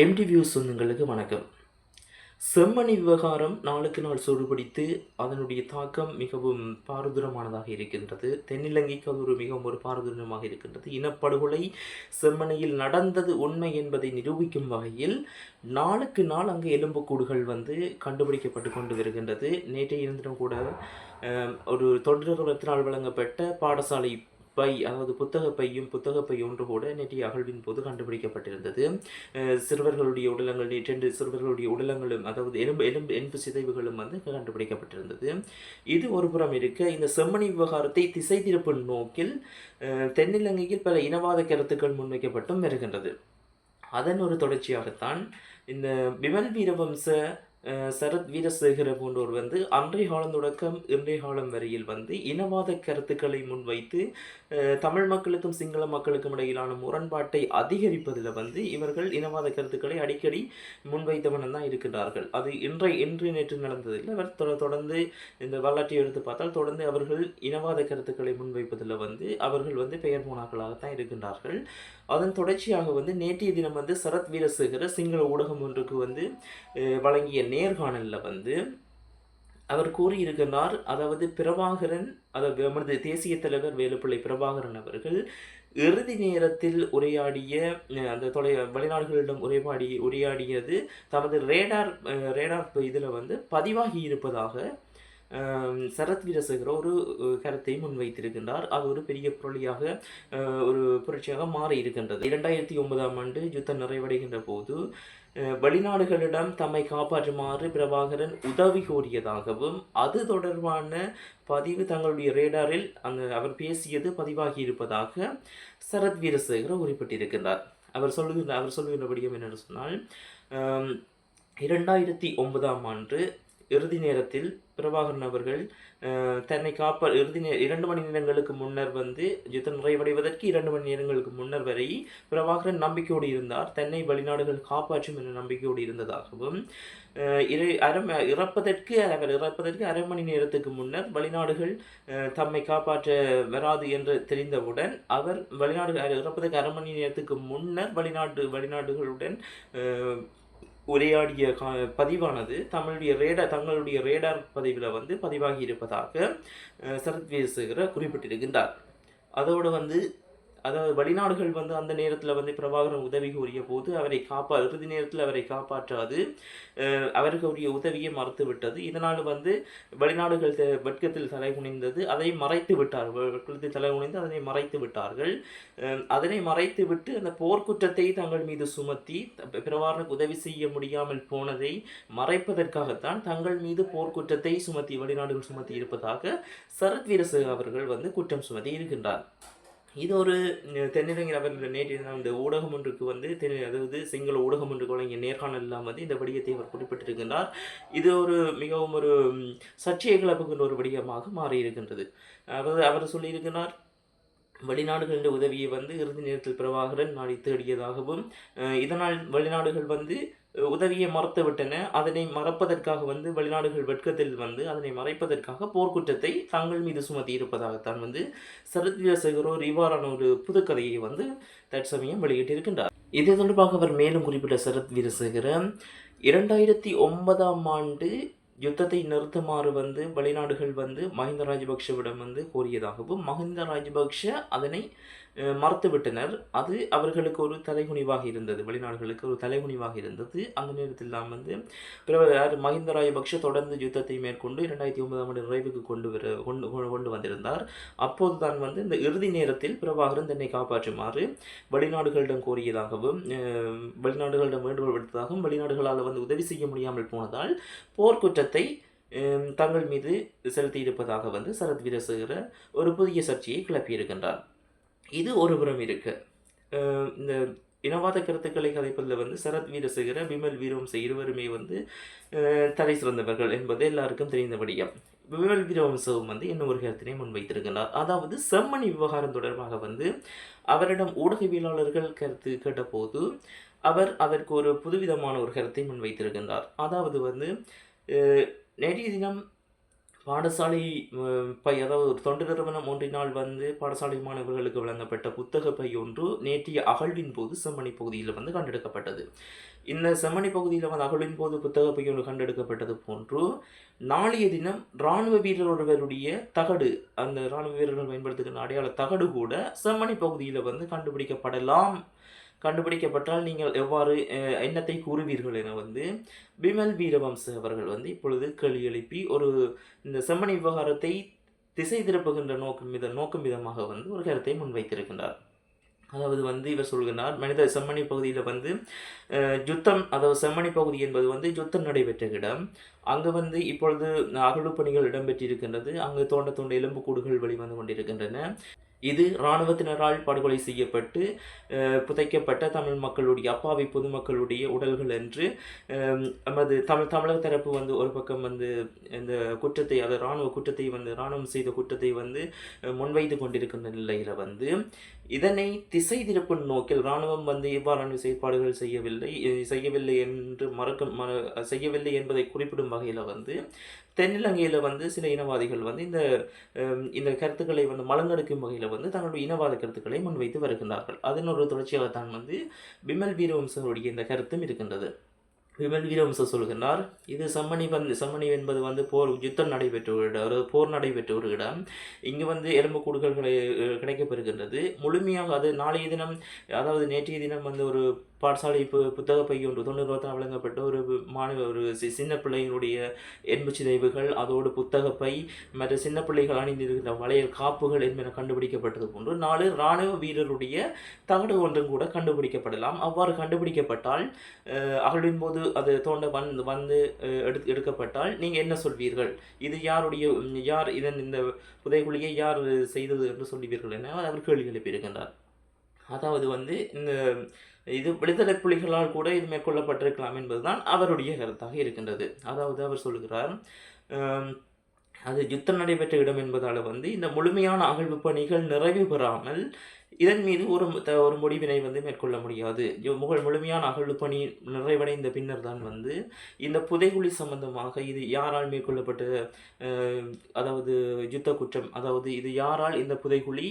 Empty view சொந்தங்களுக்கு வணக்கம். செம்மணி விவகாரம் நாளுக்கு நாள் சூடுபிடித்து அதனுடைய தாக்கம் மிகவும் பாரதூரமானதாக இருக்கின்றது. தென்னிலங்கைக்கு அது ஒரு மிகவும் ஒரு பாரதூரமாக இருக்கின்றது. இனப்படுகொலை செம்மணியில் நடந்தது உண்மை என்பதை நிரூபிக்கும் வகையில் நாளுக்கு நாள் அங்கு எலும்புக்கூடுகள் வந்து கண்டுபிடிக்கப்பட்டு கொண்டு வருகின்றது. நேற்றைய தினம் கூட ஒரு தொழில்நிறுவனத்தினால் வழங்கப்பட்ட பாடசாலை பை அதாவது புத்தக பையும் புத்தக பை ஒன்று கூட நேற்றைய அகழ்வின் போது கண்டுபிடிக்கப்பட்டிருந்தது. சிறுவர்களுடைய உடலங்கள் நேற்றெண்டு சிறுவர்களுடைய உடலங்களும் அதாவது எலும்பு எலும்பு எலும்பு சிதைவுகளும் வந்து கண்டுபிடிக்கப்பட்டிருந்தது. இது ஒரு புறம் இருக்க. இந்த செம்மணி விவகாரத்தை திசை திருப்பும் நோக்கில் தென்னிலங்கையில் பல இனவாத கருத்துக்கள் முன்வைக்கப்பட்டும் வருகின்றது. அதன் ஒரு தொடர்ச்சியாகத்தான் இந்த விமல் வீரவம்ச சரத் வீரசேகர போன்றோர் வந்து அன்றைய காலம் தொடக்கம் இன்றைய காலம் வரையில் வந்து இனவாத கருத்துக்களை முன்வைத்து தமிழ் மக்களுக்கும் சிங்கள மக்களுக்கும் இடையிலான முரண்பாட்டை அதிகரிப்பதில் வந்து இவர்கள் இனவாத கருத்துக்களை அடிக்கடி முன்வைத்தவன் தான் இருக்கின்றார்கள். அது இன்றைய இன்று நேற்று நடந்ததில்லை அவர் தொடர்ந்து இந்த வரலாற்றை எடுத்து பார்த்தால் தொடர்ந்து அவர்கள் இனவாத கருத்துக்களை முன்வைப்பதில் வந்து அவர்கள் வந்து பெயர் போனாக்களாகத்தான் இருக்கின்றார்கள். அதன் தொடர்ச்சியாக வந்து நேற்றைய தினம் வந்து சரத் வீரசேகர சிங்கள ஊடகம் ஒன்றுக்கு வந்து வழங்கிய நேர்காணலில் வந்து அவர் கூறியிருக்கிறார் அதாவது பிரபாகரன் அதாவது நமது தேசிய தலைவர் வேலுப்பிள்ளை பிரபாகரன் அவர்கள் இறுதி நேரத்தில் உரையாடிய அந்த தொலை வெளிநாடுகளிடம் உரையாடி உரையாடியது தமது ரேடார் ரேடார் இதில் வந்து பதிவாகி இருப்பதாக சரத் வீரசேகர ஒரு கருத்தை முன்வைத்திருக்கின்றார். அது ஒரு பெரிய புரளியாக ஒரு புரட்சியாக மாறி இருக்கின்றது இரண்டாயிரத்தி ஒன்பதாம் ஆண்டு யுத்தம் நிறைவடைகின்ற போது வெளிநாடுகளிடம் தம்மை காப்பாற்றுமாறு பிரபாகரன் உதவி கோரியதாகவும் அது தொடர்பான பதிவு தங்களுடைய ரேடாரில் அந்த அவர் பேசியது பதிவாகி இருப்பதாக சரத் வீரசேகர குறிப்பிட்டிருக்கின்றார். அவர் சொல்லுகின்ற அவர் சொல்லுகின்ற என்னென்னு சொன்னால் இரண்டாயிரத்தி ஒன்பதாம் ஆண்டு இறுதி நேரத்தில் பிரபாகரன் அவர்கள் தன்னை காப்ப இறுதி நே இரண்டு மணி நேரங்களுக்கு முன்னர் வந்து யுத்தம் நிறைவடைவதற்கு இரண்டு மணி நேரங்களுக்கு முன்னர் வரை பிரபாகரன் நம்பிக்கையோடு இருந்தார். தன்னை வெளிநாடுகள் காப்பாற்றும் என்ற நம்பிக்கையோடு இருந்ததாகவும் இறை அரை இறப்பதற்கு அவர் இறப்பதற்கு அரை மணி நேரத்துக்கு முன்னர் வெளிநாடுகள் தம்மை காப்பாற்ற வராது என்று தெரிந்தவுடன் அவர் வெளிநாடு இறப்பதற்கு அரை மணி நேரத்துக்கு முன்னர் வெளிநாட்டு வெளிநாடுகளுடன் உரையாடிய கா பதிவானது தமிழுடைய ரேடார் தங்களுடைய ரேடார் பதிவில் வந்து பதிவாகி இருப்பதாக சரத் வீரசேகர குறிப்பிட்டிருக்கின்றார். அதோடு வந்து அதாவது வெளிநாடுகள் வந்து அந்த நேரத்தில் வந்து பிரபாகரன் உதவி கூறிய போது அவரை காப்பா இறுதி நேரத்தில் அவரை காப்பாற்றாது. அவர்களுடைய உதவியை மறுத்து விட்டது. இதனால் வந்து வெளிநாடுகள் வெட்கத்தில் தலை குனிந்தது. அதை மறைத்து விட்டார்கள். வெட்கத்தில் தலை குனிந்து அதனை மறைத்து விட்டார்கள். அதனை மறைத்து விட்டு அந்த போர்க்குற்றத்தை தங்கள் மீது சுமத்தி பிரபாகரனுக்கு உதவி செய்ய முடியாமல் போனதை மறைப்பதற்காகத்தான் தங்கள் மீது போர்க்குற்றத்தை சுமத்தி வெளிநாடுகள் சுமத்தி இருப்பதாக சரத் வீரசு அவர்கள் வந்து குற்றம் சுமத்தி இருக்கின்றார். இது ஒரு தென்னிலங்கை அவர்கள் நேற்று இந்த ஊடகம் ஒன்றுக்கு வந்து தென் அதாவது சிங்கள ஊடகம் ஒன்றுக்கு வழங்கிய நேர்காணலில் வந்து இந்த விடயத்தை அவர் குறிப்பிட்டிருக்கின்றார். இது ஒரு மிகவும் ஒரு சர்ச்சையை கிளப்புகின்ற ஒரு விடயமாக மாறி இருக்கின்றது அதாவது அவர் சொல்லியிருக்கிறார் வெளிநாடுகளின் உதவியை வந்து இறுதி நேரத்தில் பிரபாகரன் நாடி தேடியதாகவும் இதனால் வெளிநாடுகள் வந்து உதவியை மறுத்துவிட்டன. அதனை மறப்பதற்காக வந்து வெளிநாடுகள் வெட்கத்தில் வந்து அதனை மறைப்பதற்காக போர்க்குற்றத்தை தங்கள் மீது சுமத்தி இருப்பதாகத்தான் வந்து சரத் வீரசேகர் ஒரு இவ்வாறான ஒரு புதுக்கதையை வந்து தற்சமயம் வெளியிட்டிருக்கின்றார். இது தொடர்பாக அவர் மேலும் குறிப்பிட்ட சரத் வீரசேகர இரண்டாயிரத்தி ஒன்பதாம் ஆண்டு யுத்தத்தை நிறுத்துமாறு வந்து வெளிநாடுகள் வந்து மஹிந்த ராஜபக்ஷவிடம் வந்து கோரியதாகவும் மஹிந்த ராஜபக்ஷ அதனை மறுத்துவிட்டனர். அது அவர்களுக்கு ஒரு தலைகுனிவாக இருந்தது. வெளிநாடுகளுக்கு ஒரு தலைகுனிவாக இருந்தது. அந்த நேரத்தில் தான் வந்து பிரபலர் மஹிந்த ராஜபக்ஷ தொடர்ந்து யுத்தத்தை மேற்கொண்டு இரண்டாயிரத்தி ஒன்பதாம் ஆண்டு நிறைவுக்கு கொண்டு வர கொண்டு கொண்டு- வந்திருந்தார். அப்போது தான் வந்து இந்த இறுதி நேரத்தில் பிரபாகரன் தன்னை காப்பாற்றுமாறு வெளிநாடுகளிடம் கோரியதாகவும் வெளிநாடுகளிடம் வேண்டுகோள் விடுத்ததாகவும் வெளிநாடுகளால் வந்து உதவி செய்ய முடியாமல் போனதால் போர்க்குற்றத்தை தங்கள் மீது செலுத்தியிருப்பதாக வந்து சரத் வீரசேகர ஒரு புதிய சர்ச்சையை கிளப்பியிருக்கின்றார். இது ஒரு புறம் இருக்குது இந்த இனவாத கருத்துக்களை கதைப்பதில் வந்து சரத் வீரசேகர விமல் வீரவம்ச இருவருமே வந்து தலை சிறந்தவர்கள் என்பது எல்லாருக்கும் தெரிந்தபடியும் விமல் வீரவம்சவும் வந்து இன்னும் ஒரு கருத்தினை முன்வைத்திருக்கிறார்? அதாவது செம்மணி விவகாரம் தொடர்பாக வந்து அவரிடம் ஊடகவியலாளர்கள் கருத்து கேட்டபோது அவர் அதற்கு ஒரு புதுவிதமான ஒரு கருத்தை முன்வைத்திருக்கின்றார் அதாவது வந்து நேற்றைய தினம் பாடசாலை பை அதாவது ஒரு தொண்டு நிறுவனம் ஒன்றினால் வந்து பாடசாலை மாணவர்களுக்கு வழங்கப்பட்ட புத்தக பை ஒன்று நேற்றைய அகழ்வின் போது செம்மணி பகுதியில் வந்து கண்டெடுக்கப்பட்டது. இந்த செம்மணி பகுதியில் வந்து அகழ்வின் போது புத்தக பை ஒன்று கண்டெடுக்கப்பட்டது போன்று நாளைய தினம் இராணுவ வீரர் ஒருவருடைய தகடு அந்த இராணுவ வீரர்கள் பயன்படுத்துகின்ற அடையாள தகடு கூட செம்மணி பகுதியில் வந்து கண்டுபிடிக்கப்படலாம். கண்டுபிடிக்கப்பட்டால் நீங்கள் எவ்வாறு எண்ணத்தை கூறுவீர்கள் என வந்து பிமல் வீரவம்ச அவர்கள் வந்து இப்பொழுது கேள்வி எழுப்பி ஒரு இந்த செம்மணி விவகாரத்தை திசை திருப்புகின்ற நோக்கம் வித நோக்கம் விதமாக வந்து ஒரு கருத்தை முன்வைத்திருக்கின்றார். அதாவது வந்து இவர் சொல்கிறார் மனித செம்மணி பகுதியில் வந்து யுத்தம் அதாவது செம்மணி பகுதி என்பது வந்து யுத்தம் நடைபெற்ற இடம். அங்கே வந்து இப்பொழுது அகழ்வு பணிகள் இடம்பெற்றிருக்கின்றது. அங்கு தோண்ட தோண்ட எலும்புக்கூடுகள் வெளிவந்து கொண்டிருக்கின்றன. இது இராணுவத்தினரால் படுகொலை செய்யப்பட்டு புதைக்கப்பட்ட தமிழ் மக்களுடைய அப்பாவி பொதுமக்களுடைய உடல்கள் என்று நமது தமிழ் தமிழக தரப்பு வந்து ஒரு பக்கம் வந்து இந்த குற்றத்தை அதாவது இராணுவ குற்றத்தை வந்து இராணுவம் செய்த குற்றத்தை வந்து முன்வைத்து கொண்டிருக்கின்ற நிலையில் வந்து இதனை திசை திருப்பும் நோக்கில் இராணுவம் வந்து இவ்வாறான செயற்பாடுகள் செய்யவில்லை செய்யவில்லை என்று மறக்க செய்யவில்லை என்பதை குறிப்பிடும் வகையில் வந்து தென்னிலங்கையில் வந்து சில இனவாதிகள் வந்து இந்த இந்த கருத்துக்களை வந்து மலங்கெடுக்கும் வகையில் வந்து தங்களுடைய இனவாத கருத்துக்களை முன்வைத்து வருகின்றார்கள். அதன் ஒரு தொடர்ச்சியாகத்தான் வந்து பிமல் வீரவம்சருடைய இந்த கருத்தும் இருக்கின்றது. விமல் வீரவம்சம் சொல்கிறார் இது சம்மணி வந்து சம்மணி என்பது வந்து போர் யுத்தம் நடைபெற்ற ஒரு இடம் அதாவது போர் நடைபெற்ற ஒரு இடம். இங்கு வந்து எலும்புக்கூடுகள் கூடுகள் கிடைக்கப்பெறுகின்றது முழுமையாக அது நாளைய தினம் அதாவது நேற்றைய தினம் வந்து ஒரு பாடசாலை பு புத்தக பை ஒன்று தொண்ணூறுவத்தால் வழங்கப்பட்ட ஒரு மாணவ ஒரு சி- சின்ன பிள்ளையினுடைய எண்பு சிதைவுகள் அதோடு புத்தக பை மற்ற சின்ன பிள்ளைகள் அணிந்திருக்கின்ற வளையல் காப்புகள் என்பன கண்டுபிடிக்கப்பட்டது போன்று நாலு இராணுவ வீரருடைய தகடு ஒன்றும் கூட கண்டுபிடிக்கப்படலாம். அவ்வாறு கண்டுபிடிக்கப்பட்டால் அஹ், அகழ்வின் போது அது தோண்ட வந்து வந்து அஹ், எடுத்து எடுக்கப்பட்டால் நீங்கள் என்ன சொல்வீர்கள்? இது யாருடைய யார் இதன் இந்த புதைகுழியை யார் செய்தது என்று சொல்லுவீர்கள் என அவர் கேள்வி எழுப்பியிருக்கின்றார். அதாவது வந்து இந்த இது விடுதலை புலிகளால் கூட இது மேற்கொள்ளப்பட்டிருக்கலாம் என்பதுதான் அவருடைய கருத்தாக இருக்கின்றது. அதாவது அவர் சொல்கிறார் அது யுத்தம் நடைபெற்ற இடம் என்பதால் வந்து இந்த முழுமையான அகழ்வு பணிகள் நிறைவு பெறாமல் இதன் மீது ஒரு த- ஒரு முடிவினை வந்து மேற்கொள்ள முடியாது. ஜு- முக முழுமையான அகழ்வு பணி நிறைவடைந்த பின்னர் தான் வந்து இந்த புதைகுழி சம்பந்தமாக இது யாரால் மேற்கொள்ளப்பட்ட அதாவது யுத்த குற்றம் அதாவது இது யாரால் இந்த புதைகுழி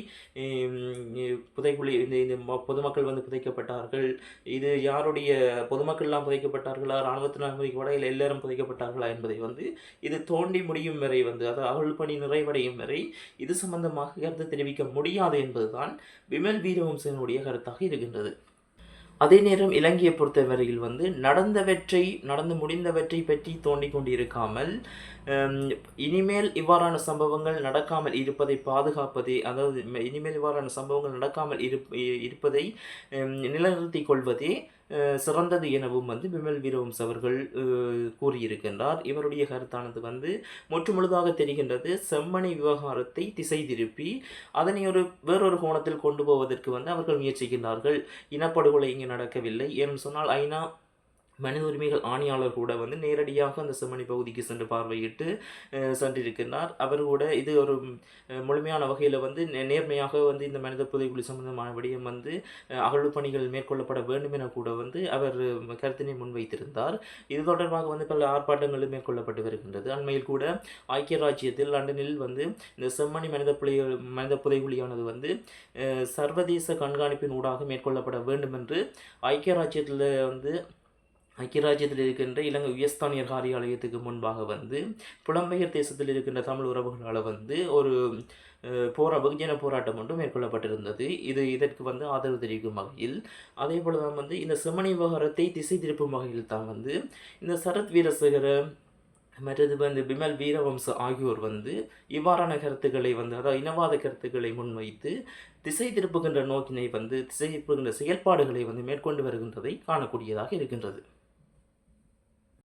புதைகுழி இந்த இந்த ம- பொதுமக்கள் வந்து புதைக்கப்பட்டார்கள் இது யாருடைய பொதுமக்கள்லாம் புதைக்கப்பட்டார்களா இராணுவத்தினால் புதைக்கப்பட இல்லை எல்லாரும் புதைக்கப்பட்டார்களா என்பதை வந்து இது தோண்டி முடியும் வரை வந்து அதாவது அகழ் பணி நிறைவடையும் வரை இது சம்பந்தமாக கருத்து தெரிவிக்க முடியாது என்பதுதான் விமல் வீரவம்சனுடைய கருத்தாக இருக்கின்றது. அதே நேரம் இலங்கையை பொறுத்தவரையில் வந்து நடந்தவற்றை நடந்து முடிந்தவற்றை பற்றி தோண்டிக் கொண்டிருக்காமல் இனிமேல் இவ்வாறான சம்பவங்கள் நடக்காமல் இருப்பதை பாதுகாப்பதே அதாவது இனிமேல் இவ்வாறான சம்பவங்கள் நடக்காமல் இருப் இருப்பதை நிலைநிறுத்திக் கொள்வதே சிறந்தது எனவும் வந்து விமல் வீரவம்ச அவர்கள் கூறியிருக்கின்றார். இவருடைய கருத்தானது வந்து முற்று முழுதாக தெரிகின்றது. செம்மணி விவகாரத்தை திசை திருப்பி அதனை ஒரு வேறொரு கோணத்தில் கொண்டு போவதற்கு வந்து அவர்கள் முயற்சிக்கின்றார்கள். இனப்படுகொலை இங்கு நடக்கவில்லை. ஏன்னு சொன்னால் ஐநா மனித உரிமைகள் ஆணையாளர் கூட வந்து நேரடியாக அந்த செம்மணி பகுதிக்கு சென்று பார்வையிட்டு சென்றிருக்கிறார். சென்றிருக்கின்றார் அவர் கூட இது ஒரு முழுமையான வகையில் வந்து நே- நேர்மையாக வந்து இந்த மனித புதைக்குழி சம்பந்தமான விடயம் வந்து அஹ், அகழ்வு பணிகள் மேற்கொள்ளப்பட வேண்டும் என கூட வந்து அவர் கருத்தினை முன்வைத்திருந்தார். இது தொடர்பாக வந்து பல ஆர்ப்பாட்டங்களும் மேற்கொள்ளப்பட்டு வருகின்றது. அண்மையில் கூட ஐக்கிய ராஜ்யத்தில் லண்டனில் வந்து இந்த செம்மணி மனித புலிகள் மனித புதைகுழியானது வந்து சர்வதேச கண்காணிப்பின் ஊடாக மேற்கொள்ளப்பட வேண்டும் என்று ஐக்கிய ராஜ்யத்தில் வந்து ஐக்கிய ராஜ்யத்தில் இருக்கின்ற இலங்கை உயர்ஸ்தானியர் காரியாலயத்துக்கு முன்பாக வந்து புலம்பெயர் தேசத்தில் இருக்கின்ற தமிழ் உறவுகளால் வந்து ஒரு போரா வெகுஜன போராட்டம் ஒன்று மேற்கொள்ளப்பட்டிருந்தது. இது இதற்கு வந்து ஆதரவு தெரிவிக்கும் வகையில். அதே போல தான் வந்து இந்த செம்மணி விவகாரத்தை திசை திருப்பும் வகையில் தான் வந்து இந்த சரத் வீரசேகர மற்றது வந்து பிமல் வீரவம்ச ஆகியோர் வந்து இவ்வாறான கருத்துக்களை வந்து அதாவது இனவாத கருத்துக்களை முன்வைத்து திசை திருப்புகின்ற நோக்கினை வந்து திசை திருப்புகின்ற செயல்பாடுகளை வந்து மேற்கொண்டு வருகின்றதை காணக்கூடியதாக இருக்கின்றது.